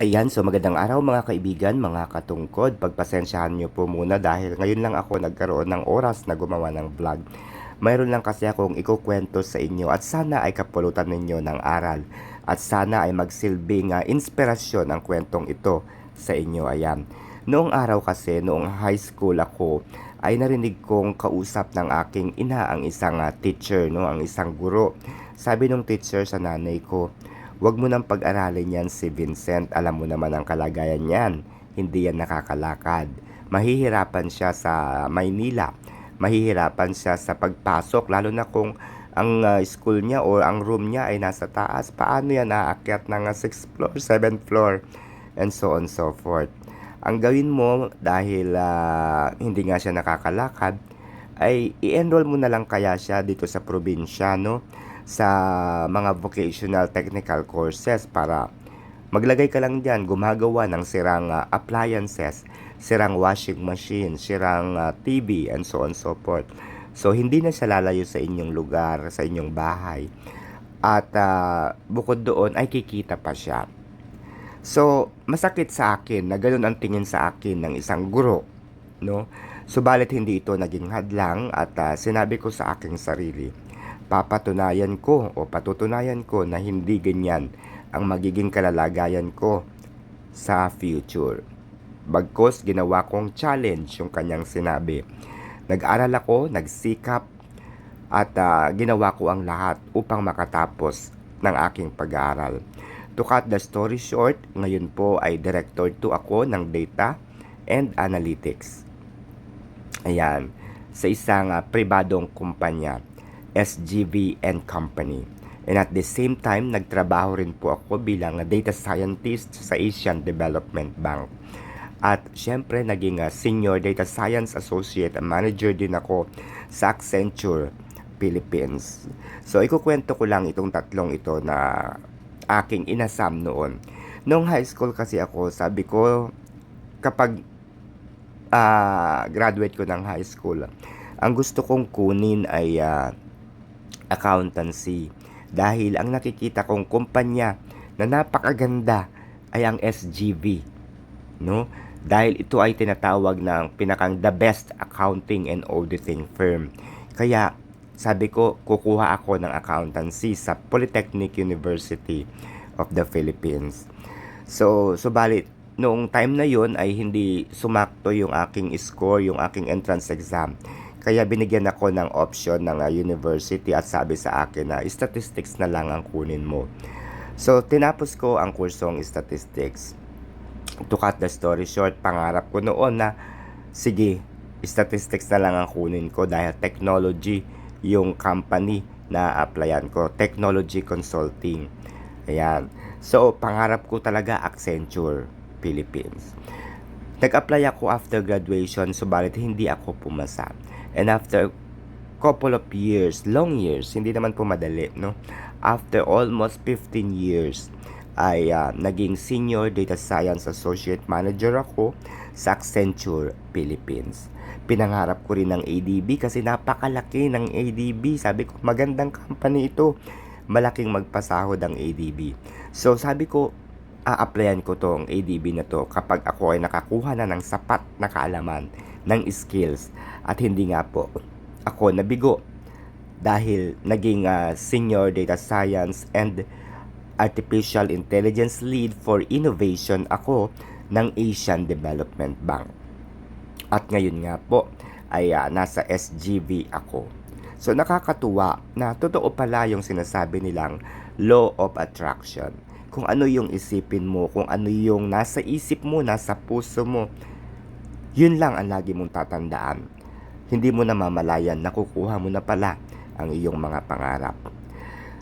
Ayan, so magandang araw mga kaibigan, mga katungkod. Pagpasensyahan nyo po muna dahil ngayon lang ako nagkaroon ng oras na gumawa ng vlog. Mayroon lang kasi akong ikukwento sa inyo at sana ay kapulutan ninyo ng aral. At sana ay magsilbing uh, inspirasyon ang kwentong ito sa inyo. Ayan. Noong araw kasi, noong high school ako, ay narinig kong kausap ng aking ina ang isang uh, teacher, no, ang isang guro. Sabi nung teacher sa nanay ko, Huwag mo nang pag-aralin yan si Vincent. Alam mo naman ang kalagayan niyan. Hindi yan nakakalakad. Mahihirapan siya sa Maynila. Mahihirapan siya sa pagpasok. Lalo na kung ang uh, school niya o ang room niya ay nasa taas. Paano yan aakyat ng 6th floor, 7th floor, and so on so forth. Ang gawin mo dahil uh, hindi nga siya nakakalakad, ay i-enroll mo na lang kaya siya dito sa probinsya, no? Sa mga vocational technical courses para maglagay ka lang dyan, gumagawa ng sirang uh, appliances, sirang washing machine, sirang uh, TV, and so on so forth. So, hindi na siya lalayo sa inyong lugar, sa inyong bahay. At uh, bukod doon, ay kikita pa siya. So, masakit sa akin na ganun ang tingin sa akin ng isang guro. No? Subalit hindi ito naging hadlang at uh, sinabi ko sa aking sarili, papatunayan ko o patutunayan ko na hindi ganyan ang magiging kalalagayan ko sa future. Bagkos ginawa kong challenge yung kanyang sinabi. Nag-aral ako, nagsikap, at uh, ginawa ko ang lahat upang makatapos ng aking pag-aaral. To cut the story short, ngayon po ay Director 2 ako ng Data and Analytics. Ayan, sa isang uh, pribadong kumpanya. SGV and Company. And at the same time, nagtrabaho rin po ako bilang data scientist sa Asian Development Bank. At syempre, naging uh, Senior Data Science Associate Manager din ako sa Accenture Philippines. So, ikukwento ko lang itong tatlong ito na aking inasam noon. Noong high school kasi ako, sabi ko, kapag uh, graduate ko ng high school, ang gusto kong kunin ay uh, accountancy. Dahil ang nakikita kong kumpanya na napakaganda ay ang SGV no? Dahil ito ay tinatawag ng pinakang the best accounting and auditing firm. Kaya sabi ko kukuha ako ng accountancy sa Polytechnic University of the Philippines. So subalit noong time na yon ay hindi sumakto yung aking score yung aking entrance exam kaya binigyan ako ng option ng uh, university at sabi sa akin na statistics na lang ang kunin mo. So, tinapos ko ang kursong statistics. To cut the story short, pangarap ko noon na sige, statistics na lang ang kunin ko dahil technology yung company na applyan ko. Technology Consulting. Ayan. So, pangarap ko talaga Accenture Philippines. Nag-apply ako after graduation, subalit hindi ako pumasa. And after couple of years, long years, hindi naman po madali, no? After almost 15 years, ay uh, naging Senior Data Science Associate Manager ako sa Accenture Philippines. Pinangarap ko rin ng ADB kasi napakalaki ng ADB. Sabi ko, magandang company ito. Malaking magpasahod ang ADB. So, sabi ko, a-applyan ko tong ADB na to kapag ako ay nakakuha na ng sapat na kaalaman ng skills at hindi nga po ako nabigo dahil naging uh, senior data science and artificial intelligence lead for innovation ako ng Asian Development Bank. At ngayon nga po ay uh, nasa SGV ako. So nakakatuwa na totoo pala yung sinasabi nilang law of attraction. Kung ano yung isipin mo, kung ano yung nasa isip mo, nasa puso mo, yun lang ang lagi mong tatandaan. Hindi mo na mamalayan, nakukuha mo na pala ang iyong mga pangarap.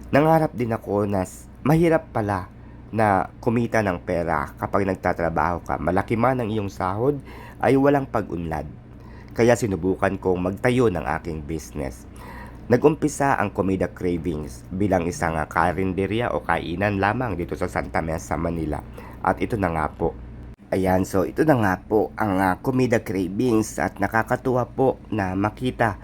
Nangarap din ako na mahirap pala na kumita ng pera kapag nagtatrabaho ka. Malaki man ang iyong sahod ay walang pag-unlad. Kaya sinubukan kong magtayo ng aking business. Nagumpisa ang Comida Cravings bilang isang karinderya o kainan lamang dito sa Santa Mesa, Manila. At ito na nga po, Ayan, so ito na nga po ang uh, Comida Cravings at nakakatuwa po na makita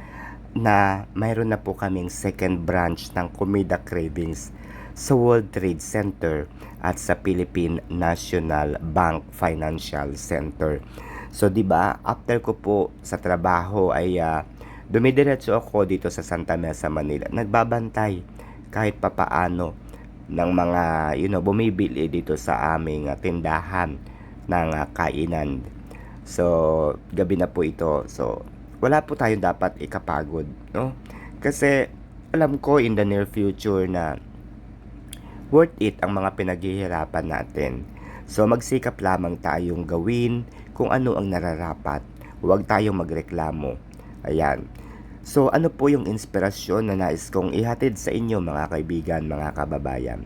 na mayroon na po kaming second branch ng Comida Cravings sa World Trade Center at sa Philippine National Bank Financial Center. So 'di ba, after ko po sa trabaho ay ah, dumidiretso ako dito sa Santa Mesa, Manila. Nagbabantay kahit papaano ng mga you know bumibili dito sa aming ah, tindahan ng ah, kainan. So gabi na po ito. So wala po tayong dapat ikapagod, no? Kasi alam ko in the near future na worth it ang mga pinaghihirapan natin. So magsikap lamang tayong gawin kung ano ang nararapat. Huwag tayong magreklamo. Ayan. So ano po yung inspirasyon na nais kong ihatid sa inyo mga kaibigan, mga kababayan?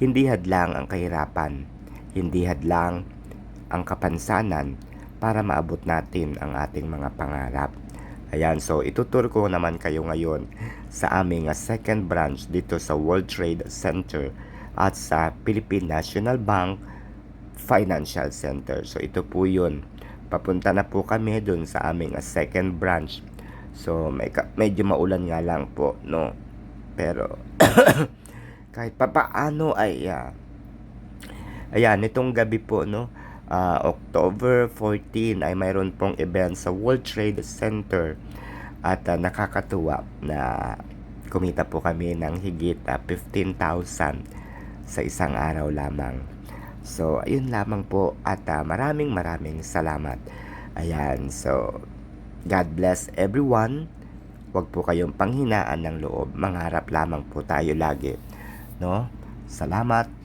Hindi hadlang ang kahirapan. Hindi hadlang ang kapansanan para maabot natin ang ating mga pangarap. Ayan, so itutur ko naman kayo ngayon sa aming second branch dito sa World Trade Center at sa Philippine National Bank Financial Center. So ito po yun. Papunta na po kami dun sa aming second branch. So may, medyo maulan nga lang po, no? Pero kahit papaano ay ah, Ayan, nitong gabi po, no, ah, October 14 ay mayroon pong event sa World Trade Center at ah, nakakatuwa na kumita po kami ng higit ah, 15,000 sa isang araw lamang. So, ayun lamang po at ah, maraming maraming salamat. Ayan, so God bless everyone. Huwag po kayong panghinaan ng loob. Mangarap lamang po tayo lagi. No? Salamat.